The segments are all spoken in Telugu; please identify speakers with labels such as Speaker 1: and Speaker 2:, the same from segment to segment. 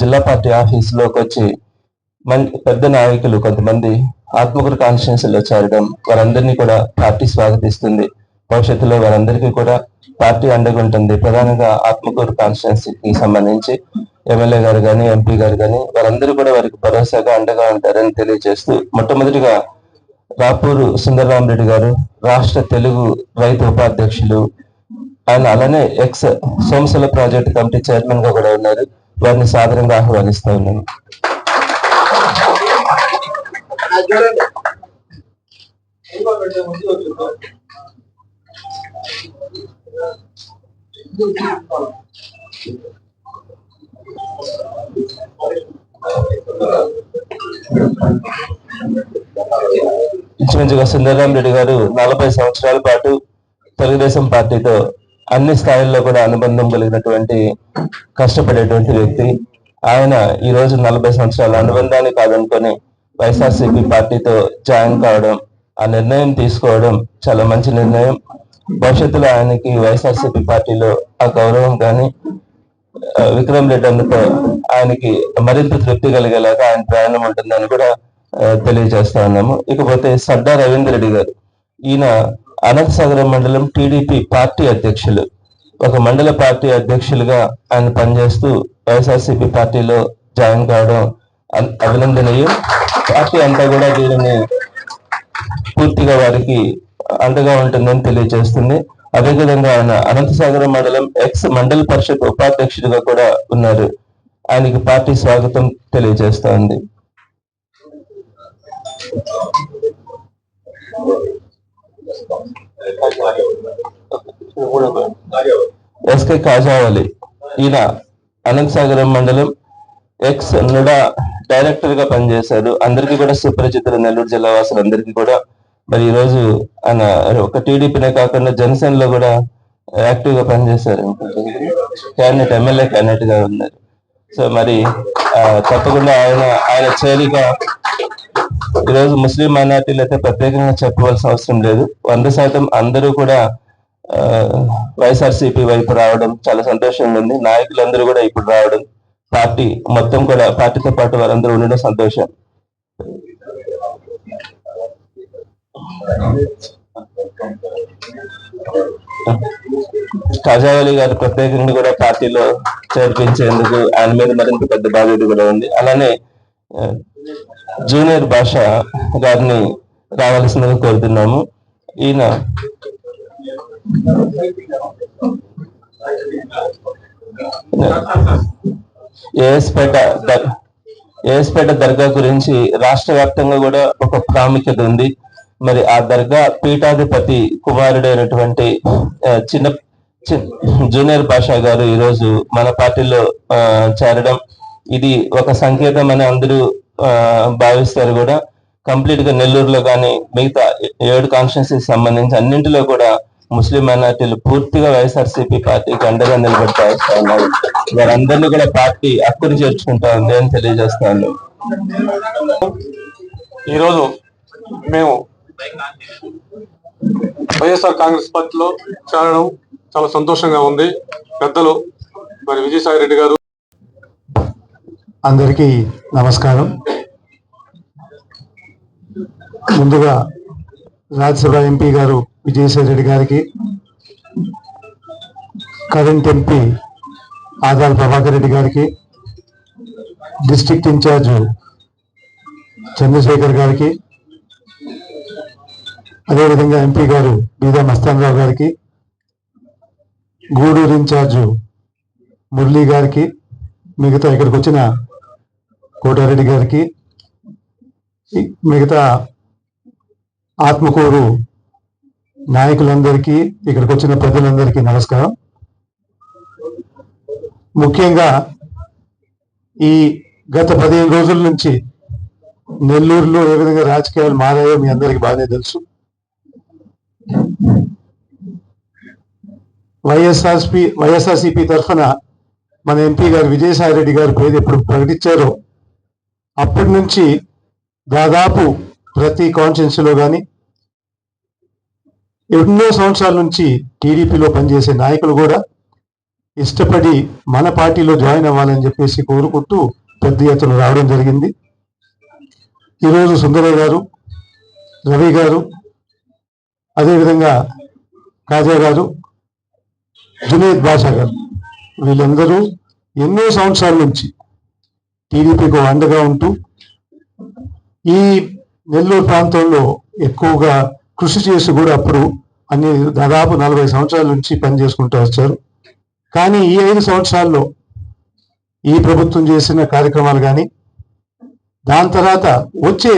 Speaker 1: జిల్లా పార్టీ ఆఫీస్లోకి వచ్చి మన్ పెద్ద నాయకులు కొంతమంది ఆత్మకూరు కాన్స్టిట్యున్సీలో చేరడం వారందరినీ కూడా పార్టీ స్వాగతిస్తుంది. భవిష్యత్తులో వారందరికీ కూడా పార్టీ అండగుంటుంది. ప్రధానంగా ఆత్మకూరు కాన్స్టిట్యున్సీకి సంబంధించి ఎమ్మెల్యే గారు కానీ ఎంపీ గారు కానీ వారందరూ కూడా వారికి భరోసాగా అండగా ఉంటారని తెలియజేస్తూ మొట్టమొదటిగా రాపూరు సుందరరామరెడ్డి గారు రాష్ట్ర తెలుగు రైతు ఉపాధ్యక్షులు ఆయన అలానే ఎక్స్ సోమసల ప్రాజెక్ట్ కమిటీ చైర్మన్గా కూడా ఉన్నారు. వారిని సాధారణంగా ఆహ్వానిస్తా ఉన్నాను. ఇంచుమించుగా సుందరరాం రెడ్డి గారు నలభై సంవత్సరాల పాటు తెలుగుదేశం పార్టీతో అన్ని స్థాయిల్లో కూడా అనుబంధం కలిగినటువంటి కష్టపడేటువంటి వ్యక్తి. ఆయన ఈ రోజు నలభై సంవత్సరాల అనుబంధాన్ని కాదనుకొని వైఎస్ఆర్సీపీ పార్టీతో జాయిన్ కావడం ఆ నిర్ణయం తీసుకోవడం చాలా మంచి నిర్ణయం. భవిష్యత్తులో ఆయనకి వైఎస్ఆర్సీపీ పార్టీలో ఆ గౌరవం కానీ విక్రమ్ రెడ్డి అన్నతో ఆయనకి మరింత తృప్తి కలిగేలాగా ఆయన ప్రయాణం ఉంటుందని కూడా తెలియజేస్తా ఉన్నాము. ఇకపోతే సర్దార్ రవీంద్ర రెడ్డి గారు ఈయన అనంతసాగరం మండలం టీడీపీ పార్టీ అధ్యక్షులు. ఒక మండల పార్టీ అధ్యక్షులుగా ఆయన పనిచేస్తూ వైఎస్ఆర్సీపీ పార్టీలో జాయిన్ కావడం అభినందనీయం. పార్టీ అంతా కూడా దీనిని పూర్తిగా వారికి అండగా ఉంటుందని తెలియజేస్తుంది. అదేవిధంగా ఆయన అనంతసాగరం మండలం ఎక్స్ మండల పరిషత్ ఉపాధ్యక్షుడిగా కూడా ఉన్నారు. ఆయనకి పార్టీ స్వాగతం తెలియజేస్తోంది. ఎస్కే కాజావలి ఈయన అనంతసాగరం మండలం ఎక్స్ నుడా డైరెక్టర్గా పనిచేశారు అందరికీ కూడా సుపరిచితులు నెల్లూరు జిల్లా వాసులందరికీ కూడా మరి ఈ రోజు ఆయన ఒక టీడీపీనే కాకుండా జనసేనలో కూడా యాక్టివ్గా పనిచేశారు. క్యాండిడేట్ ఎమ్మెల్యే క్యాండిడేట్గా ఉన్నారు. సో మరి ఆ, తప్పకుండా ఆయన ఆయన చేరిక ఈరోజు ముస్లిం మైనార్టీలు అయితే ప్రత్యేకంగా చెప్పవలసిన అవసరం లేదు. వంద శాతం అందరూ కూడా వైఎస్ఆర్సీపీ వైపు రావడం చాలా సంతోషంగా ఉంది. నాయకులందరూ కూడా ఇప్పుడు రావడం పార్టీ మొత్తం కూడా పార్టీతో పాటు వారందరూ ఉండడం సంతోషం. కాజావలి గారు ప్రత్యేకంగా కూడా పార్టీలో చేర్పించేందుకు ఆయన మీద మరింత పెద్ద బాధ్యత కూడా ఉంది. అలానే జూనియర్ భాష గారిని రావాల్సిందని కోరుతున్నాము. ఈయన ఏఎస్పేట ఏఎస్పేట దర్గా గురించి రాష్ట్ర వ్యాప్తంగా కూడా ఒక ప్రాముఖ్యత ఉంది. మరి ఆ దర్గా పీఠాధిపతి కుమారుడైనటువంటి చిన్న చి- జూనియర్ పాషా గారు ఈరోజు మన పార్టీలో చేరడం. ఇది ఒక సంకేతం అని అందరూ భావిస్తారు కూడా. కంప్లీట్గా నెల్లూరులో కానీ మిగతా ఏడు కాన్స్టిట్యూన్సీకి సంబంధించి అన్నింటిలో కూడా ముస్లిం మైనార్టీలు పూర్తిగా వైఎస్ఆర్సీపీ పార్టీకి అండగా నిలబడతా వస్తా ఉన్నారు. వారందరినీ కూడా పార్టీ అక్కుని చేర్చుకుంటా ఉంది అని తెలియజేస్తాను
Speaker 2: ఈరోజు మేము వైఎస్ఆర్ కాంగ్రెస్ పార్టీలో చేరడం చాలా సంతోషంగా ఉంది. పెద్దలు మరి విజయసాయి రెడ్డి గారు.
Speaker 3: అందరికీ నమస్కారం. ముందుగా రాజ్యసభ ఎంపీ గారు విజయసాయి రెడ్డి గారికి కరెంట్ ఎంపీ ఆదాల ప్రభాకర్ రెడ్డి గారికి డిస్ట్రిక్ట్ ఇన్ఛార్జ్ చంద్రశేఖర్ గారికి అదేవిధంగా ఎంపీ గారు బీదా మస్తానరావు గారికి గూడూరు ఇన్ఛార్జు మురళీ గారికి మిగతా ఇక్కడికి వచ్చిన కోటారెడ్డి గారికి మిగతా ఆత్మకూరు నాయకులందరికీ ఇక్కడికి వచ్చిన ప్రజలందరికీ నమస్కారం. ముఖ్యంగా ఈ గత పదిహేను రోజుల నుంచి నెల్లూరులో ఏ విధంగా రాజకీయాలు మారాయో మీ అందరికీ బాగానే తెలుసు. వైఎస్ఆర్పి వైఎస్ఆర్సిపి తరఫున మన ఎంపీ గారు విజయసాయి రెడ్డి గారు పేరు ఎప్పుడు ప్రకటించారో అప్పటి నుంచి దాదాపు ప్రతి కాన్స్టిట్యున్సీలో కానీ ఎన్నో సంవత్సరాల నుంచి టీడీపీలో పనిచేసే నాయకులు కూడా ఇష్టపడి మన పార్టీలో జాయిన్ అవ్వాలని చెప్పేసి కోరుకుంటూ పెద్ద ఎత్తున రావడం జరిగింది. ఈరోజు సుందరయ్య గారు రవి గారు అదేవిధంగా కాజా గారు జునేద్ బాషా గారు వీళ్ళందరూ ఎన్నో సంవత్సరాల నుంచి టీడీపీకి అండగా ఉంటూ ఈ నెల్లూరు ప్రాంతంలో ఎక్కువగా కృషి చేసి కూడా అప్పుడు అన్ని దాదాపు నలభై సంవత్సరాల నుంచి పనిచేసుకుంటూ వచ్చారు. కానీ ఈ ఐదు సంవత్సరాల్లో ఈ ప్రభుత్వం చేసిన కార్యక్రమాలు కానీ దాని తర్వాత వచ్చే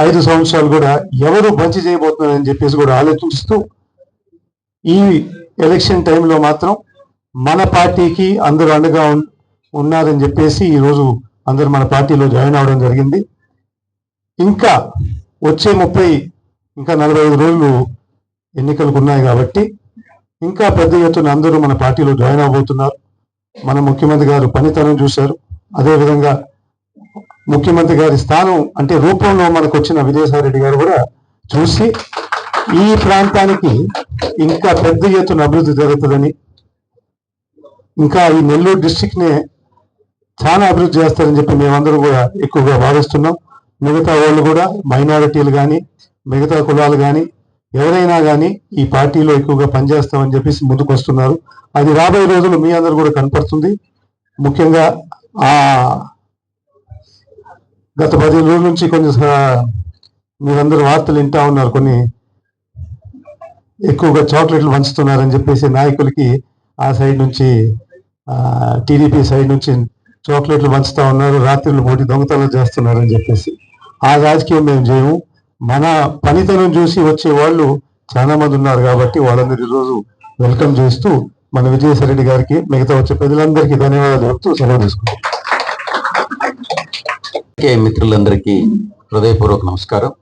Speaker 3: ఐదు సంవత్సరాలు కూడా ఎవరు మంచి చేయబోతున్నారని చెప్పేసి కూడా ఆలోచిస్తూ ఈ ఎలక్షన్ టైంలో మాత్రం మన పార్టీకి అందరూ అండగా ఉన్నారని చెప్పేసి ఈరోజు అందరూ మన పార్టీలో జాయిన్ అవడం జరిగింది. ఇంకా వచ్చే ముప్పై ఇంకా నలభై ఐదు రోజులు ఎన్నికలకు ఉన్నాయి కాబట్టి ఇంకా పెద్ద ఎత్తున అందరూ మన పార్టీలో జాయిన్ అవబోతున్నారు. మన ముఖ్యమంత్రి గారు పనితనం చూశారు. అదేవిధంగా ముఖ్యమంత్రి గారి స్థానం అంటే రూపంలో మనకు వచ్చిన విజయసాయిరెడ్డి గారు కూడా చూసి ఈ ప్రాంతానికి ఇంకా పెద్ద ఎత్తున అభివృద్ధి జరుగుతుందని ఇంకా ఈ నెల్లూరు డిస్టిక్ చాలా అభివృద్ధి చేస్తారని చెప్పి మేమందరూ కూడా ఎక్కువగా భావిస్తున్నాం. మిగతా వాళ్ళు కూడా మైనారిటీలు కానీ మిగతా కులాలు కానీ ఎవరైనా కానీ ఈ పార్టీలో ఎక్కువగా పనిచేస్తామని చెప్పేసి ముందుకు వస్తున్నారు అది రాబోయే రోజులు మీ అందరు కూడా కనపడుతుంది. ముఖ్యంగా ఆ గత పదిహేను రోజుల నుంచి కొన్ని మీరందరూ వార్తలు వింటా ఉన్నారు. కొన్ని ఎక్కువగా చాక్లెట్లు పంచుతున్నారని చెప్పేసి నాయకులకి ఆ సైడ్ నుంచి టీడీపీ సైడ్ నుంచి చాక్లెట్లు పంచుతా ఉన్నారు. రాత్రులు పోటీ దొంగతనం చేస్తున్నారని చెప్పేసి. ఆ రాజకీయం మేము చేయము. మన పనితనం చూసి వచ్చే వాళ్ళు చాలా మంది ఉన్నారు కాబట్టి వాళ్ళందరూ ఈరోజు వెల్కమ్ చేస్తూ మన విజయసాయి రెడ్డి గారికి మిగతా వచ్చే ప్రజలందరికీ ధన్యవాదాలు చెప్తూ సెలవు తీసుకుంటాం
Speaker 4: కే మిత్రులందరికీ హృదయపూర్వక నమస్కారం.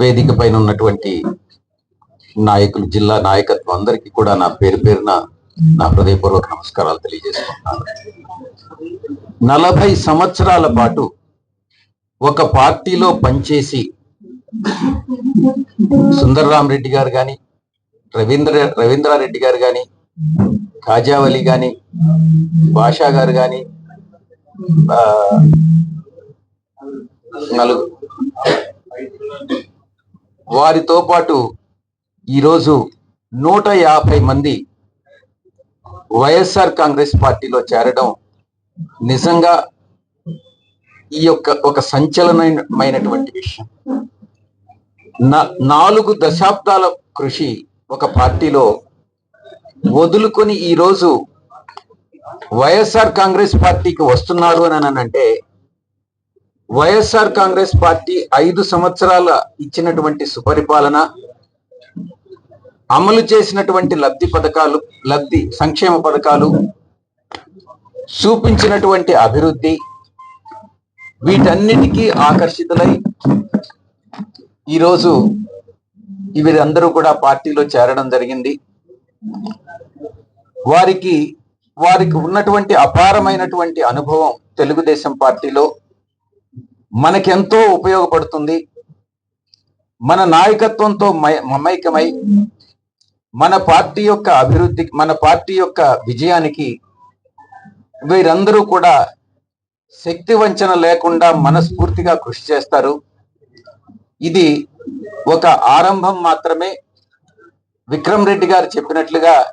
Speaker 4: వేదిక పైన ఉన్నటువంటి నాయకులు జిల్లా నాయకత్వం అందరికీ కూడా నా పేరు పేరున నా హృదయపూర్వక నమస్కారాలు తెలియజేసుకుంటున్నాను. నలభై సంవత్సరాల పాటు ఒక పార్టీలో పనిచేసి సుందర్రామ్ రెడ్డి గారు గాని రవీంద్ర రవీంద్రారెడ్డి గారు గాని ఖాజావలి గాని బాషా గారు కానీ నలుగు. వారితో పాటు ఈరోజు నూట యాభై మంది వైఎస్ఆర్ కాంగ్రెస్ పార్టీలో చేరడం నిజంగా ఈ యొక్క ఒక సంచలనమైనటువంటి విషయం. నాలుగు దశాబ్దాల కృషి ఒక పార్టీలో వదులుకొని ఈరోజు వైఎస్ఆర్ కాంగ్రెస్ పార్టీకి వస్తున్నారు అని అంటే వైఎస్ఆర్ కాంగ్రెస్ పార్టీ ఐదు సంవత్సరాల ఇచ్చినటువంటి సుపరిపాలన అమలు చేసినటువంటి లబ్ధి పథకాలు లబ్ధి సంక్షేమ పథకాలు చూపించినటువంటి అభివృద్ధి వీటన్నిటికీ ఆకర్షితులై ఈరోజు వీరందరూ కూడా పార్టీలో చేరడం జరిగింది. వారికి వారికి ఉన్నటువంటి అపారమైనటువంటి అనుభవం తెలుగుదేశం పార్టీలో మనకెంతో ఉపయోగపడుతుంది. మన నాయకత్వంతో మై- మమైకమై మన పార్టీ యొక్క అభివృద్ధి మన పార్టీ యొక్క విజయానికి వీరందరూ కూడా శక్తి వంచన లేకుండా మనస్ఫూర్తిగా కృషి చేస్తారు. ఇది ఒక ఆరంభం మాత్రమే. విక్రమ్ రెడ్డి గారు చెప్పినట్లుగా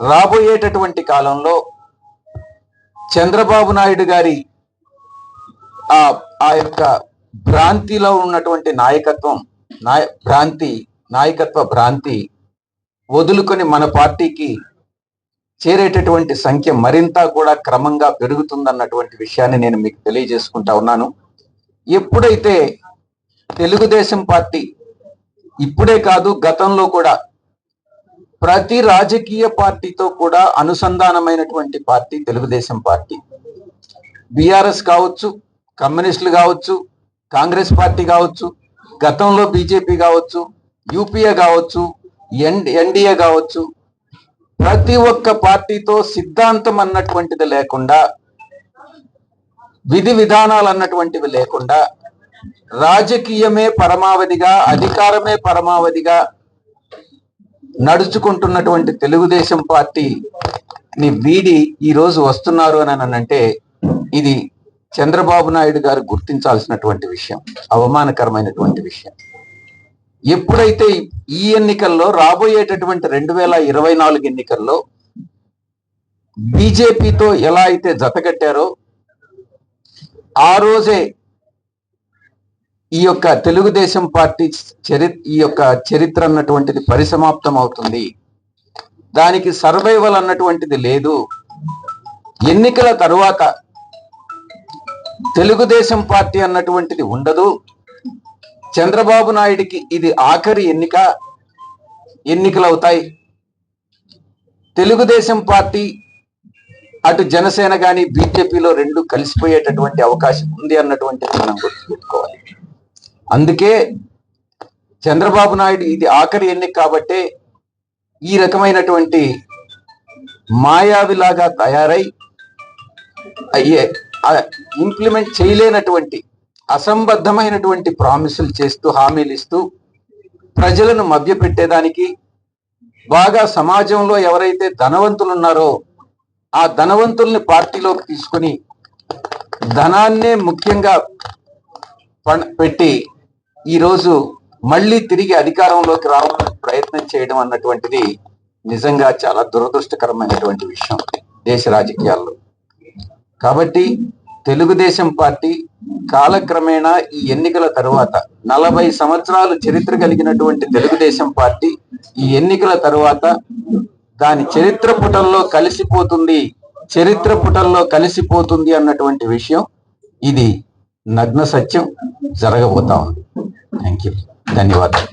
Speaker 4: రాబోయేటటువంటి కాలంలో చంద్రబాబు నాయుడు గారి ఆ ఆ యొక్క భ్రాంతిలో ఉన్నటువంటి నాయకత్వం నాయ భ్రాంతి నాయకత్వ భ్రాంతి వదులుకొని మన పార్టీకి చేరేటటువంటి సంఖ్య మరింత కూడా క్రమంగా పెరుగుతుందన్నటువంటి విషయాన్ని నేను మీకు తెలియజేసుకుంటా ఉన్నాను. ఎప్పుడైతే తెలుగుదేశం పార్టీ ఇప్పుడే కాదు గతంలో కూడా ప్రతి రాజకీయ పార్టీతో కూడా అనుసంధానమైనటువంటి పార్టీ తెలుగుదేశం పార్టీ. బీఆర్ఎస్ కావచ్చు కమ్యూనిస్టులు కావచ్చు కాంగ్రెస్ పార్టీ కావచ్చు గతంలో బీజేపీ కావచ్చు యూపీఏ కావచ్చు ఎన్ ఎన్డీఏ కావచ్చు ప్రతి ఒక్క పార్టీతో సిద్ధాంతం అన్నటువంటిది లేకుండా విధి విధానాలు అన్నటువంటివి లేకుండా రాజకీయమే పరమావధిగా అధికారమే పరమావధిగా నడుచుకుంటున్నటువంటి తెలుగుదేశం పార్టీని వీడి ఈ రోజు వస్తున్నారు అని అంటే ఇది చంద్రబాబు నాయుడు గారు గుర్తించాల్సినటువంటి విషయం అవమానకరమైనటువంటి విషయం. ఎప్పుడైతే ఈ ఎన్నికల్లో రాబోయేటటువంటి రెండు వేల ఇరవై నాలుగు ఎన్నికల్లో బీజేపీతో ఎలా అయితే జతకట్టారో ఆ రోజే ఈ యొక్క తెలుగుదేశం పార్టీ చరి ఈ యొక్క చరిత్ర అన్నటువంటిది పరిసమాప్తం అవుతుంది దానికి సర్వైవల్ అన్నటువంటిది లేదు. ఎన్నికల తరువాత తెలుగుదేశం పార్టీ అన్నటువంటిది ఉండదు. చంద్రబాబు నాయుడికి ఇది ఆఖరి ఎన్నిక ఎన్నికలు అవుతాయి తెలుగుదేశం పార్టీ అటు జనసేన కానీ బీజేపీలో రెండు కలిసిపోయేటటువంటి అవకాశం ఉంది అన్నటువంటిది మనం గుర్తుపెట్టుకోవాలి. అందుకే చంద్రబాబు నాయుడు ఇది ఆఖరి ఎన్నిక కాబట్టే ఈ రకమైనటువంటి మాయావిలాగా తయారై అయ్యే ఇంప్లిమెంట్ చేయలేనటువంటి అసంబద్ధమైనటువంటి ప్రామిసులు చేస్తూ హామీలు ఇస్తూ ప్రజలను మభ్యపెట్టేదానికి బాగా సమాజంలో ఎవరైతే ధనవంతులు ఉన్నారో ఆ ధనవంతుల్ని పార్టీలోకి తీసుకొని ధనాన్నే ముఖ్యంగా పణ- పెట్టి ఈరోజు మళ్ళీ తిరిగి అధికారంలోకి రావడానికి ప్రయత్నం చేయడం అన్నటువంటిది నిజంగా చాలా దురదృష్టకరమైనటువంటి విషయం దేశ రాజకీయాల్లో. కాబట్టి తెలుగుదేశం పార్టీ కాలక్రమేణా ఈ ఎన్నికల తరువాత నలభై సంవత్సరాలు చరిత్ర కలిగినటువంటి తెలుగుదేశం పార్టీ ఈ ఎన్నికల తరువాత దాని చరిత్ర పుటల్లో కలిసిపోతుంది చరిత్ర పుటల్లో కలిసిపోతుంది అన్నటువంటి విషయం ఇది. నగ్న సత్యం జరగబోతా ఉంది. థ్యాంక్ యూ ధన్యవాదాలు.